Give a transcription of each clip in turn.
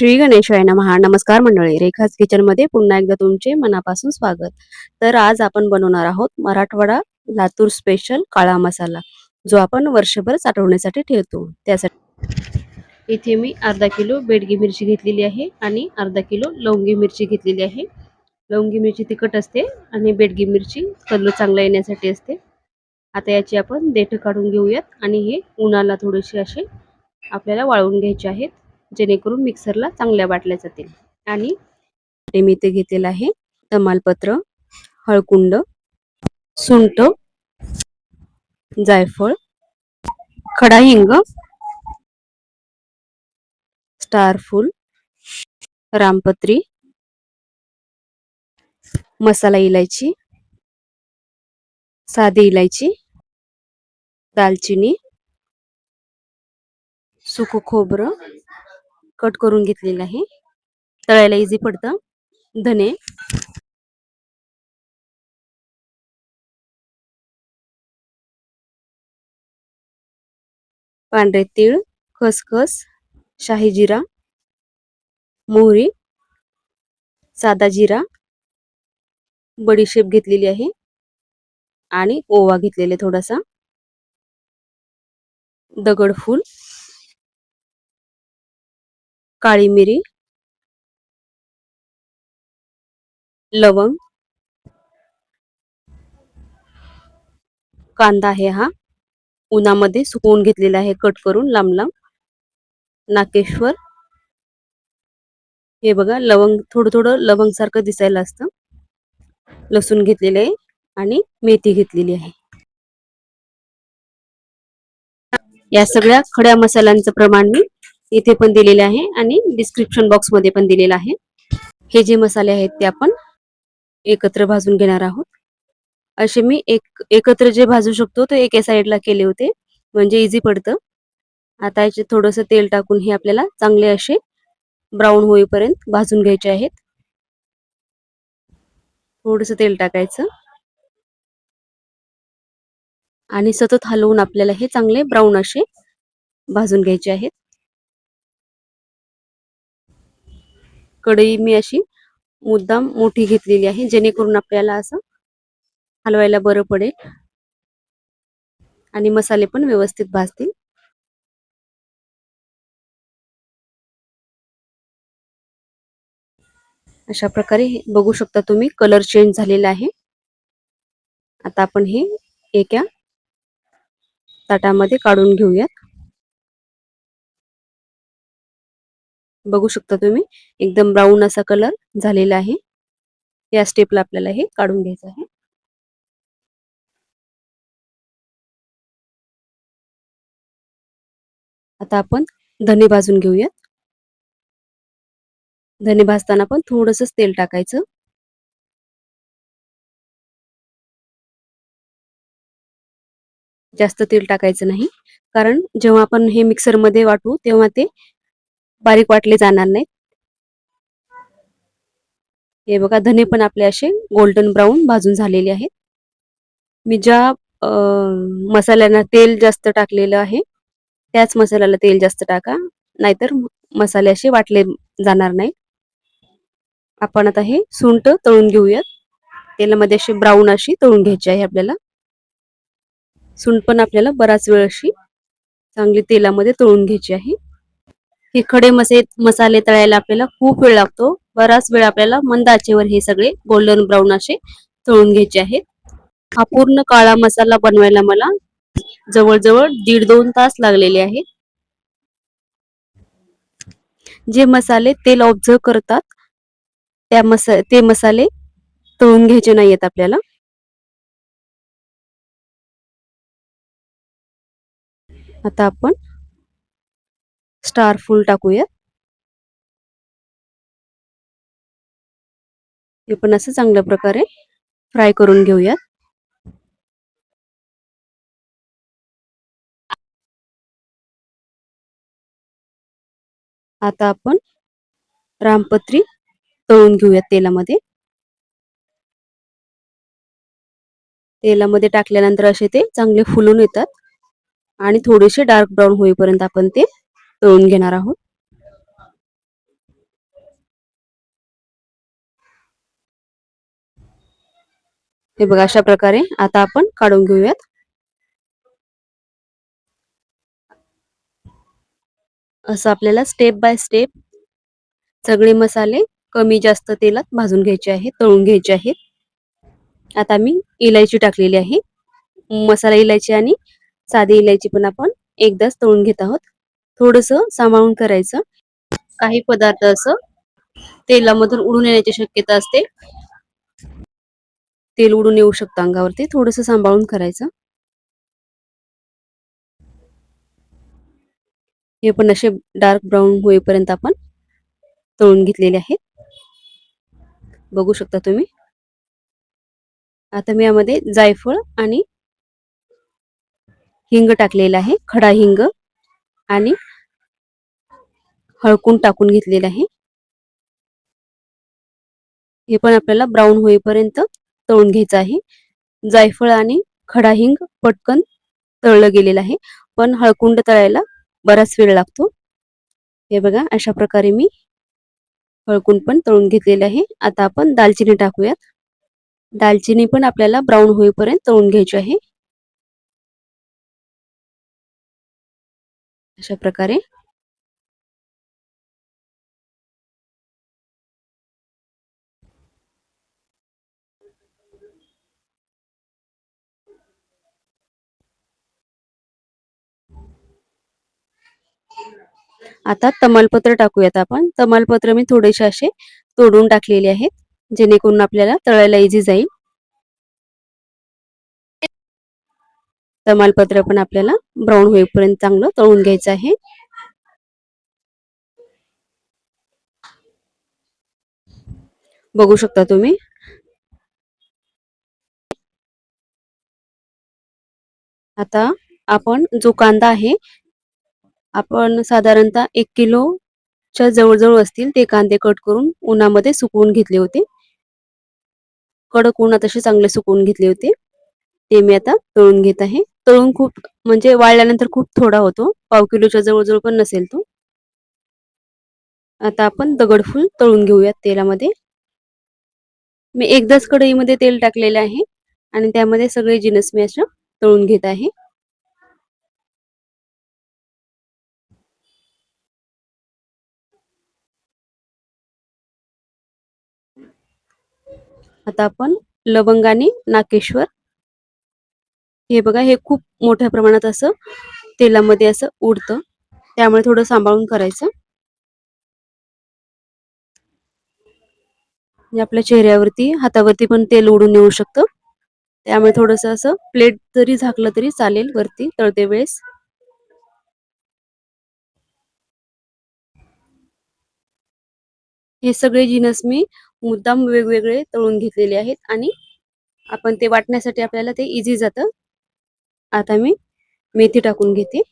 श्री गणेशाय नमहा नमस्कार मंडळी रेखाज किचनमध्ये पुन्हा एकदा तुमचे मनापासून स्वागत. तर आज आपण बनवणार आहोत मराठवाडा लातूर स्पेशल काळा मसाला जो आपण वर्षभर साठवण्यासाठी ठेवतो. त्यासाठी इथे मी अर्धा किलो बेडगी मिरची घेतलेली आहे आणि अर्धा किलो लवंगी मिरची घेतलेली आहे. लवंगी मिरची तिखट असते आणि बेडगी मिरची कलर चांगला येण्यासाठी असते. आता याची आपण देठ काढून घेऊयात आणि हे उन्हाला थोडेसे असे आपल्याला वाळवून घ्यायचे आहेत. जेणेकरून मिक्सरला चांगल्या वाटल्या जातील. आणि मी इथे घेतलेलं आहे. तमालपत्र हळकुंड सुंट जायफळ खडा हिंग स्टारफूल रामपत्री मसाला इलायची साधी इलायची दालचिनी सुकं खोबरं कट करून घेतलेलं आहे. तळायला इझी पडतं. धने. पांढरे तीळ खसखस शाही जिरा मोहरी साधा जिरा बडीशेप घेतलेली आहे आणि ओवा घेतलेले थोडासा. दगडफूल. काळी मिरी लवंग कांदा आहे हा उन्हामध्ये सुकवून घेतलेला आहे. कट करून लांब लांब नाकेश्वर. हे बघा लवंग थोडं थोडं लवंग सारखं दिसायला असतं. लसूण घेतलेलं आहे आणि मेथी घेतलेली आहे. या सगळ्या खड्या मसाल्यांचं प्रमाण मी इथे पण दिलेले आहे आणि डिस्क्रिप्शन बॉक्समध्ये पण दिलेलं आहे. हे जे मसाले आहेत ते आपण एकत्र भाजून घेणार आहोत. असे मी एक एकत्र जे भाजू शकतो ते एका साईडला केले होते. म्हणजे इझी पडतं. आता याचे थोडस तेल टाकून हे आपल्याला चांगले असे ब्राऊन होईपर्यंत भाजून घ्यायचे आहेत. थोडस तेल टाकायचं. आणि सतत हलवून आपल्याला हे चांगले ब्राऊन असे भाजून घ्यायचे आहेत. कढई मी अशी मुद्दाम मोठी घेतलेली आहे जेणेकरून आपल्याला असं हलवायला बरं पडेल. आणि मसाले पण व्यवस्थित भाजतील. अशा प्रकारे बघू शकता तुम्ही कलर चेंज झालेला आहे. आता आपण हे एका ताटामध्ये काढून घेऊयात. बघू शकता तुम्ही. एकदम ब्राऊन असा कलर झालेला आहे. या स्टेपला आपल्याला हे काढून घ्यायचं आहे. आता आपण धने भाजून घेऊयात. धने भाजताना पण थोडस तेल टाकायचं. जास्त तेल टाकायचं नाही. कारण जेव्हा आपण हे मिक्सरमध्ये वाटू तेव्हा ते बारीक वाटले जाणार नाहीत हे बघा धने पण आपले असे गोल्डन ब्राऊन भाजून झालेले आहेत. मी ज्या मसाल्यांना तेल जास्त टाकलेलं आहे त्याच मसाल्याला तेल जास्त टाका नाहीतर मसाले असे वाटले जाणार नाही. आपण आता हे सुंट तळून घेऊयात. तेलामध्ये अशी ब्राऊन अशी तळून घ्यायची आहे आपल्याला. सुंट पण आपल्याला बराच वेळ अशी चांगली तेलामध्ये तळून घ्यायची आहे. हे खडे मसे मसाले तळायला आपल्याला खूप वेळ लागतो. बराच वेळ आपल्याला मंद आचेवर हे सगळे गोल्डन ब्राऊन असे तळून घ्यायचे आहेत. हा पूर्ण काळा मसाला बनवायला मला जवळजवळ दीड दोन तास लागलेले आहेत. जे मसाले तेल ऑब्झर्व करतात त्या मसा ते मसाले तळून घ्यायचे नाहीयेत आपल्याला. आता आपण स्टार फुल टाकूयात. हे पण असं चांगल्या प्रकारे फ्राय करून घेऊयात. आता आपण रामपत्री तळून घेऊयात तेलामध्ये. तेलामध्ये टाकल्यानंतर असे ते चांगले फुलून येतात. आणि थोडेसे डार्क ब्राऊन होईपर्यंत आपण ते तळून घेणार आहोत. हे बघा अशा प्रकारे आता आपण काढून घेऊयात. असं आपल्याला स्टेप बाय स्टेप सगळे मसाले कमी जास्त तेलात भाजून घ्यायचे आहेत तळून घ्यायचे आहेत. आता मी इलायची टाकलेली आहे. मसाला इलायची आणि साधी इलायची पण आपण एकदाच तळून घेत आहोत. थोडस सांभाळून करायचं. काही पदार्थ असं तेलामधून उडून येण्याची शक्यता असते. तेल उडून येऊ शकतं अंगावरती थोडस सांभाळून करायचं. हे पण असे डार्क ब्राऊन होईपर्यंत आपण तळून घेतलेले आहेत. बघू शकता तुम्ही. आता मी यामध्ये जायफळ आणि हिंग टाकलेला आहे खडा हिंग आणि हळकून टाकून घेतलेलं आहे. हे पण आपल्याला ब्राऊन होईपर्यंत तळून घ्यायचं आहे. जायफळ आणि खडा हिंग पटकन तळलं गेलेलं आहे. पण हळकुंड तळायला बराच वेळ लागतो. हे बघा अशा प्रकारे मी हळकून पण तळून घेतलेले आहे. आता आपण दालचिनी टाकूयात. दालचिनी पण आपल्याला ब्राऊन होईपर्यंत तळून घ्यायची आहे. अशा प्रकारे आता तमालपत्र टाकूयात आपण. तमालपत्र मी थोडेसे असे तोडून टाकलेले आहेत जेणेकरून आपल्याला तळायला इझी जाईल. तमालपत्र पण आपल्याला ब्राऊन होईपर्यंत चांगलं तळून घ्यायचं आहे. बघू शकता तुम्ही. आता आपण जो कांदा आहे आपण साधारणतः एक किलोच्या जवळजवळ असतील ते कांदे कट करून उन्हामध्ये सुकवून घेतले होते. कडक उन्हात असे चांगले सुकवून घेतले होते. ते मी आता तळून घेत आहे. तळून खूप म्हणजे वाळल्यानंतर खूप थोडा होतो. पाव किलोच्या जवळजवळ पण नसेल तो. आता आपण दगडफूल तळून घेऊयात तेलामध्ये. मी एकदाच कढईमध्ये तेल टाकलेले आहे आणि त्यामध्ये सगळे जिनस मी असं तळून घेत आहे. आता आपण लवंग आणि नाकेश्वर. हे बघा हे खूप मोठ्या प्रमाणात असं तेलामध्ये असं उडतं. त्यामुळे थोडं सांभाळून करायचं. म्हणजे आपल्या चेहऱ्यावरती हातावरती पण तेल उडून येऊ शकतं. त्यामुळे थोडस असं प्लेट जरी झाकलं तरी चालेल वरती तळते वेळेस. हे सगळे जिनस मी मुद्दाम वेगवेगळे तळून घेतलेले आहेत आणि आपण ते वाटण्यासाठी आपल्याला ते इझी जातं. आता मी मेथी टाकून घेते.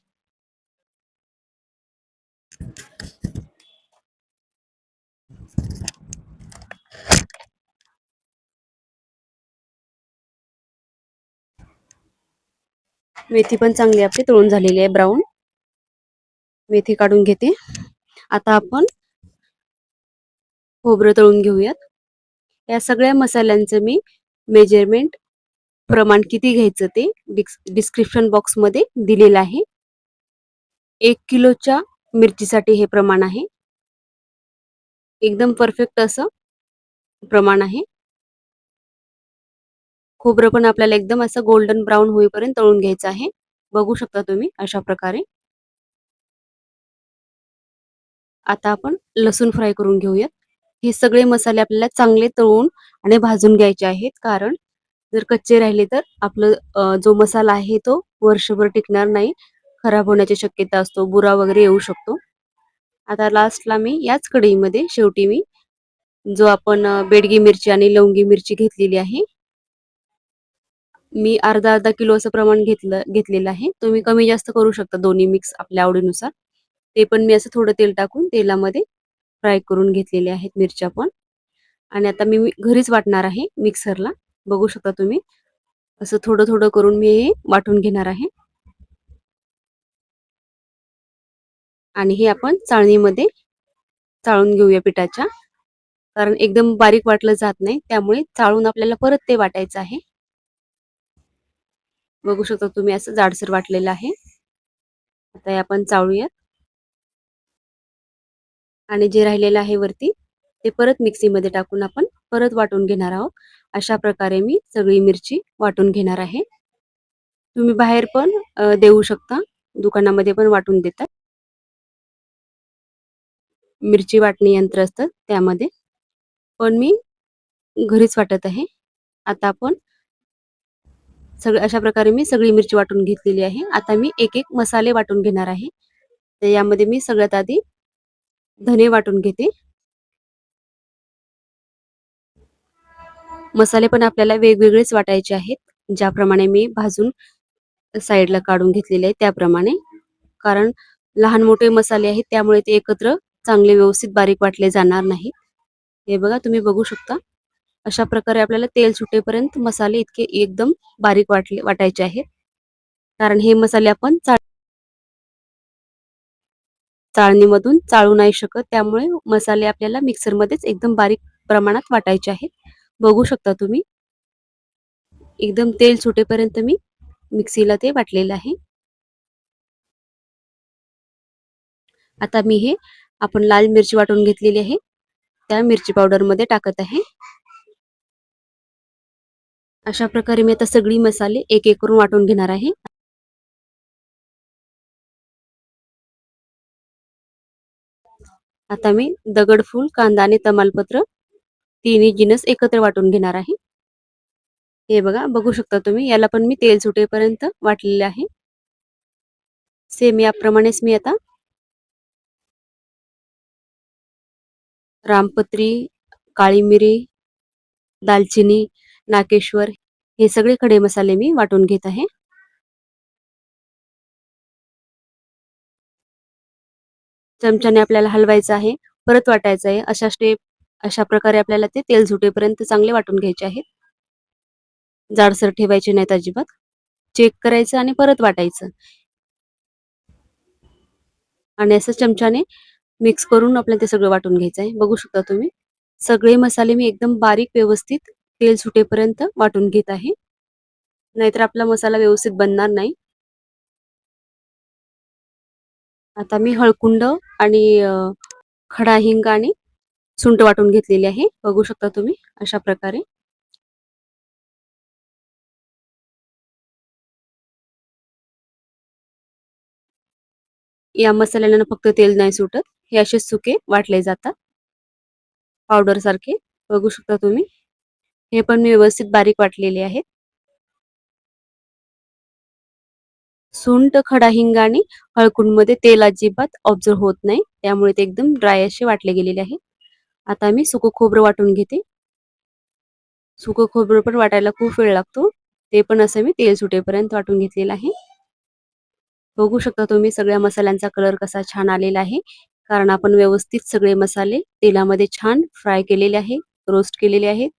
मेथी पण चांगली आपली तळून झालेली आहे ब्राऊन मेथी काढून घेते. आता आपण खोबरं तळून घेऊयात. या सगळ्या मसाल्यांचं मी मेजरमेंट प्रमाण किती घ्यायचं ते डिस्क्रिप्शन बॉक्समध्ये दिलेलं आहे. एक किलोच्या मिरचीसाठी हे प्रमाण आहे. एकदम परफेक्ट असं प्रमाण आहे. खोबरं पण आपल्याला एकदम असं गोल्डन ब्राऊन होईपर्यंत तळून घ्यायचं आहे. बघू शकता तुम्ही अशा प्रकारे. आता आपण लसूण फ्राय करून घेऊयात. हे सगळे मसाले आपल्याला चांगले तळून आणि भाजून घ्यायचे आहेत. कारण जर कच्चे राहिले तर आपलं जो मसाला आहे तो वर्षभर टिकणार नाही. खराब होण्याची शक्यता असतो बुरा वगैरे येऊ शकतो. आता लास्टला मी याच कढईमध्ये शेवटी मी जो आपण बेडगी मिरची आणि लवंगी मिरची घेतलेली आहे. मी अर्धा अर्धा किलो असं प्रमाण घेतलं घेतलेलं आहे. तुम्ही कमी जास्त करू शकता दोन्ही मिक्स आपल्या आवडीनुसार. ते पण मी असं थोडं तेल टाकून तेलामध्ये फ्राय करून घेतलेले आहेत मिरच्या पण. आणि आता मी घरीच वाटणार आहे मिक्सरला. बघू शकता तुम्ही. असं थोडं थोडं करून मी हे वाटून घेणार आहे. आणि हे आपण चाळणीमध्ये चाळून घेऊया पिठाच्या. कारण एकदम बारीक वाटलं जात नाही त्यामुळे चाळून आपल्याला परत ते वाटायचं आहे. बघू शकता तुम्ही असं जाडसर वाटलेलं आहे. आता हे आपण चाळूयात. आणि जे राहिलेलं आहे वरती ते परत मिक्सीमध्ये टाकून आपण परत वाटून घेणार आहोत. अशा प्रकारे मी सगळी मिरची वाटून घेणार आहे. तुम्ही बाहेर पण देऊ शकता. दुकानामध्ये पण वाटून देतात. मिरची वाटणी यंत्र असतं त्यामध्ये. पण मी घरीच वाटत आहे. आता आपण सगळं अशा प्रकारे मी सगळी मिरची वाटून घेतलेली आहे. आता मी एक एक मसाले वाटून घेणार आहे. तर यामध्ये मी सगळ्यात आधी धने वाटून घेते. मसाले पण आपल्याला वेगवेगळेच वाटायचे आहेत. ज्याप्रमाणे मी भाजून साईडला काढून घेतलेले आहे त्याप्रमाणे. कारण लहान मोठे मसाले आहेत त्यामुळे ते एकत्र चांगले व्यवस्थित बारीक वाटले जाणार नाहीत. हे बघा तुम्ही बघू शकता. अशा प्रकारे आपल्याला तेल सुटेपर्यंत मसाले इतके एकदम बारीक वाटले वाटायचे आहेत. कारण हे मसाले आपण चाळणीमधून चाळू नाही शकत. त्यामुळे मसाले आपल्याला मिक्सरमध्येच एकदम बारीक प्रमाणात वाटायचे आहेत. बघू शकता तुम्ही. एकदम तेल सुटेपर्यंत मी मिक्सीला ते वाटलेलं आहे. आता मी हे आपण लाल मिरची वाटून घेतलेली आहे. त्या मिरची पावडरमध्ये टाकत आहे. अशा प्रकारे मी आता सगळी मसाले एक एक करून वाटून घेणार आहे. आता मी दगडफूल कांदा आणि तमालपत्र तिन्ही जिनस एकत्र वाटून घेणार आहे. हे बघा बघू शकता तुम्ही याला पण मी तेल सुटेपर्यंत वाटलेले आहे. सेम याप्रमाणेच मी आता रामपत्री काळी मिरी दालचिनी नाकेश्वर हे सगळे खडे मसाले मी वाटून घेत आहे. चमच्याने आपल्याला हलवायचं आहे परत वाटायचं आहे अशा स्टेप अशा प्रकारे आपल्याला ते तेल सुटेपर्यंत चांगले वाटून घ्यायचे आहेत जाडसर ठेवायचे नाहीत अजिबात. चेक करायचं आणि परत वाटायचं. आणि असं चमच्याने मिक्स करून आपल्याला ते सगळं वाटून घ्यायचं आहे. बघू शकता तुम्ही. सगळे मसाले मी एकदम बारीक व्यवस्थित तेल सुटेपर्यंत वाटून घेत आहे. नाहीतर आपला मसाला व्यवस्थित बनणार नाही. आता मी हळकुंड आणि खडा हिंग आणि सुंट वाटून घेतलेली आहे. बघू शकता तुम्ही अशा प्रकारे. या मसाल्यानं फक्त तेल नाही सुटत. हे असे सुके वाटले जातात. पावडर सारखे बघू शकता तुम्ही. हे पण मी व्यवस्थित बारीक वाटलेले आहेत. सुंट खडा हिंग आणि हळकुंडमध्ये तेल अजिबात ऑब्झर्व होत नाही. त्यामुळे ते एकदम ड्राय असे वाटले गेलेले आहे. आता मी सुकं खोबरं वाटून घेते. सुकं खोबरं पण वाटायला खूप वेळ लागतो. ते पण असं मी तेल सुटेपर्यंत वाटून घेतलेलं आहे. बघू शकता तुम्ही सगळ्या मसाल्यांचा कलर कसा छान आलेला आहे. कारण आपण व्यवस्थित सगळे मसाले तेलामध्ये छान फ्राय केलेले आहे रोस्ट केलेले आहेत.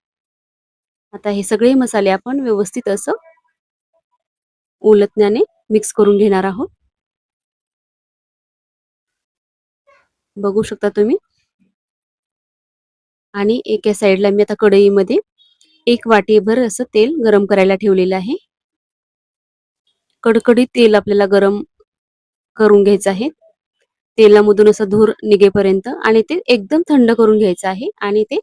आता हे सगळे मसाले आपण व्यवस्थित असं ओलतण्याने मिक्स करून घेणार आहोत. बघू शकता तुम्ही. आणि एका साईडला मी आता कढईमध्ये एक वाटीभर असं तेल गरम करायला ठेवलेलं आहे. कडकडीत तेल आपल्याला गरम करून घ्यायचं आहे. तेलामधून असं धूर निघेपर्यंत आणि ते एकदम थंड करून घ्यायचं आहे आणि ते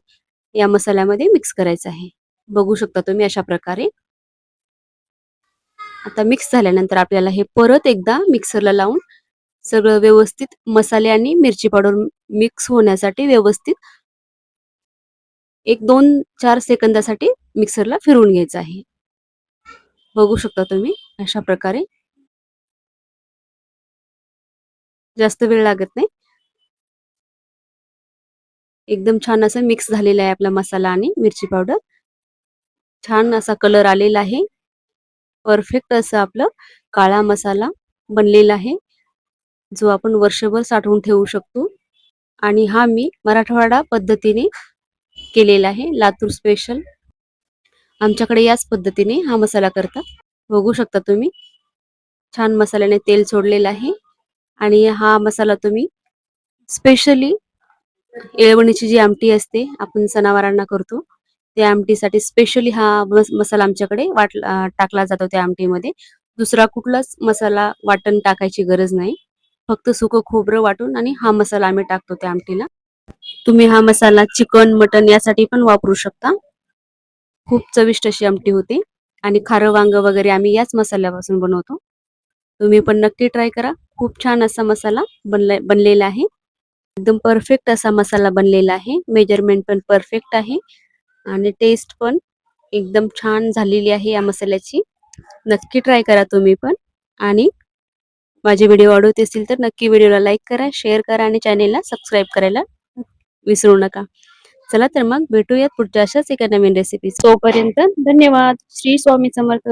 या मसाल्यामध्ये मिक्स करायचं आहे. बघू शकता तुम्ही अशा प्रकारे. आता मिक्स झाल्यानंतर आपल्याला हे परत एकदा मिक्सरला लावून सगळं व्यवस्थित मसाले आणि मिरची पावडर मिक्स होण्यासाठी व्यवस्थित एक दोन चार सेकंदासाठी मिक्सरला फिरवून घ्यायचं आहे. बघू शकता तुम्ही अशा प्रकारे. जास्त वेळ लागत नाही. एकदम छान असं मिक्स झालेला आहे आपला मसाला आणि मिरची पावडर छान असा कलर आलेला आहे. परफेक्ट असं आपलं काळा मसाला बनलेला आहे जो आपण वर्षभर साठवून ठेवू शकतो. आणि हा मी मराठवाडा पद्धतीने केलेला आहे लातूर स्पेशल आमच्याकडे याच पद्धतीने हा मसाला करतात बघू शकता तुम्ही. छान मसाल्याने तेल सोडलेलं आहे. आणि हा मसाला तुम्ही स्पेशली येळवणीची जी आमटी असते आपण सणावारांना करतो त्या आमटीसाठी स्पेशली हा मस- मसाला आमच्याकडे वाटला टाकला जातो त्या आमटीमध्ये. दुसरा कुठलाच मसाला वाटण टाकायची गरज नाही. फक्त सुकं खोबरं वाटून आणि हा मसाला आम्ही टाकतो त्या आमटीला. तुम्ही हा मसाला चिकन मटन यासाठी पण वापरू शकता. खूप चविष्ट अशी आमटी होते आणि खारं वांग वगैरे आम्ही याच मसाल्यापासून बनवतो. तुम्ही पण नक्की ट्राय करा. खूप छान असा मसाला बनला बनलेला आहे. एकदम परफेक्ट असा मसाला बनलेला आहे. मेजरमेंट पण परफेक्ट आहे. आणि टेस्ट पण एकदम छान झालेली आहे या मसाल्याची. नक्की ट्राय करा तुम्ही पण. आणि माझे व्हिडिओ आवडत असतील तर नक्की व्हिडिओला लाईक करा शेअर करा आणि चॅनेलला सबस्क्राईब करायला विसरू नका. चला तर मग भेटूयात पुढच्या अशाच एका नवीन रेसिपी तोपर्यंत धन्यवाद. श्री स्वामी समर्थ.